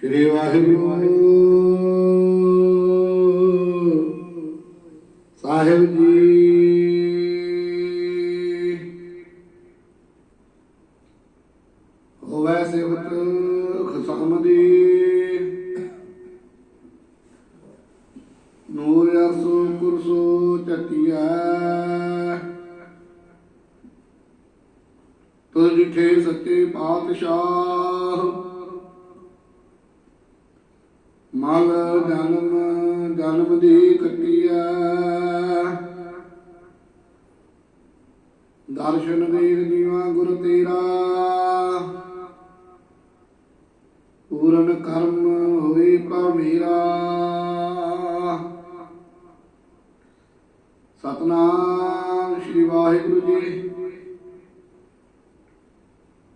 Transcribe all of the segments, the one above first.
ਸ੍ਰੀ ਵਾਹਿਗੁਰੂ। ਸਾਹਿਬ ਜੀ। ਹੋਵੇ ਸਿਵਤ ਖਸਮ ਦੀ। ਨੂਰ ਅਰਸੋ ਕੁਰਸੋ ਚਤੀਆ ਤੁਝ ਜਿਠੇ ਸੱਚੇ ਪਾਤਸ਼ਾਹ। ਮਲ ਜਨਮ ਜਨਮ ਦੀ ਕੱਟਿਆ ਦਰਸ਼ਨ ਦੇ ਜੀਵਾ ਗੁਰ ਤੇਰਾ। ਪੂਰਨ ਕਰਮ ਹੋਏ ਪ੍ਰਭ ਮੇਰਾ। ਸਤਨਾਮ ਸ੍ਰੀ ਵਾਹਿਗੁਰੂ ਜੀ।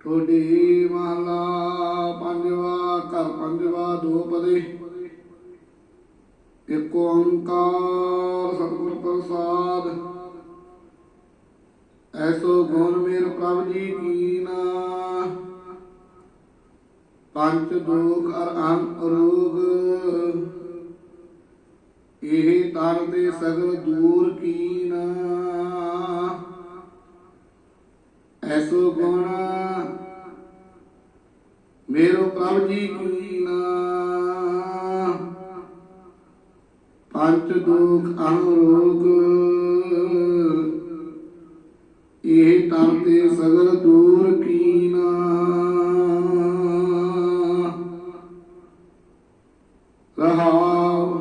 ਠੋਡੀ ਮਹਲਾ ਪੰਜਵਾ, ਘਰ ਪੰਜਵਾ ਦੋ ਪਦੇ। ਇਕ ਓੰਕਾਰ ਸਤਿਗੁਰ ਪ੍ਰਸਾਦ। ਐਸੋ ਗੁਣ ਮੇਰ ਪ੍ਰਭ ਜੀ ਕੀਨਾ। ਪੰਜ ਦੁਖ ਅਰ ਅੰਤ ਰੋਗ। ਇਹ ਤਨ ਦੇ ਸਗਲ ਦੂਰ ਕੀਨਾ। ਐਸੋ ਗੁਣ ਮੇਰੋ ਪ੍ਰਭ ਜੀ ਕੀਨਾ। ਪੰਜ ਦੁਖ ਅਨਰੋਗ ਇਹ ਤਨ ਤੇ ਸਗਲ ਦੂਰ ਕੀਨਾ। ਰਹਾਉ।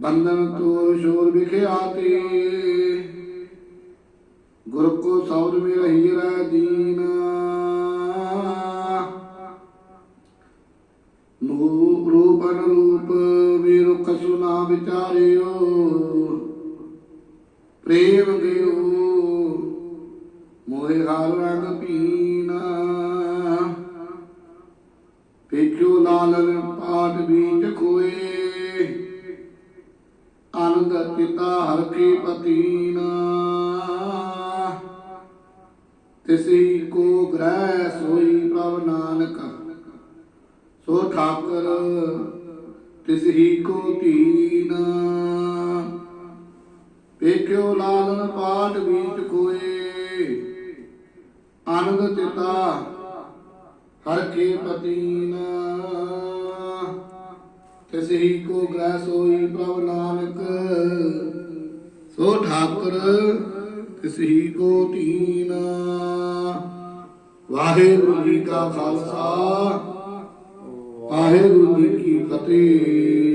ਬੰਧਨ ਤੋ ਸ਼ੋਰ ਵਿਖਿਆਤੇ ਗੁਰ ਕੋ ਸਬਦ ਮੇ ਰਹੀਰਾ ਦੀਨ। ਰੂਪ ਅਨਰੂਪ ਵੀਰੁ ਕਸੁ ਨਾ ਵਿਚਾਰਿਓ। ਪ੍ਰੇਮ ਗਿਓ ਮੋਹਿ ਹਾਲ ਰੰਗ ਪੀਨਾ ਪੇਖਿਓ ਲਾਲਨ ਪਾਟ ਬੀਚ ਖੋਏ। ਆਨੰਦ ਪਿਤਾ ਹਰ ਕੀ ਪਤੀਨਾ। ਤਿਸੀ ਕੋ ਗ੍ਰਹਿ ਸੋਈ ਸੋ ਠਾਕਰ ਤਿਸਹੀ ਕੋ ਤੀਨ ਪੇਖਿਓ ਲਾਲਨ ਪਾਟ ਬੀਚ ਕੋਏ। ਆਨੰਦ ਚਿਤਾ ਹਰ ਕੇ ਪਤੀਨ। ਤਿਸਹੀ ਕੋ ਗ੍ਰਹਿ ਸੋਈ ਪ੍ਰਭ ਨਾਨਕ। ਸੋ ਠਾਕੁਰ ਤਿਸਹੀ ਕੋ ਤੀਨ ਵਾਹਿਗੁਰੂ ਜੀ ਕਾ ਖਾਲਸਾ। ਵਾਹਿਗੁਰੂ ਜੀ ਕੀ ਫਤਿਹ।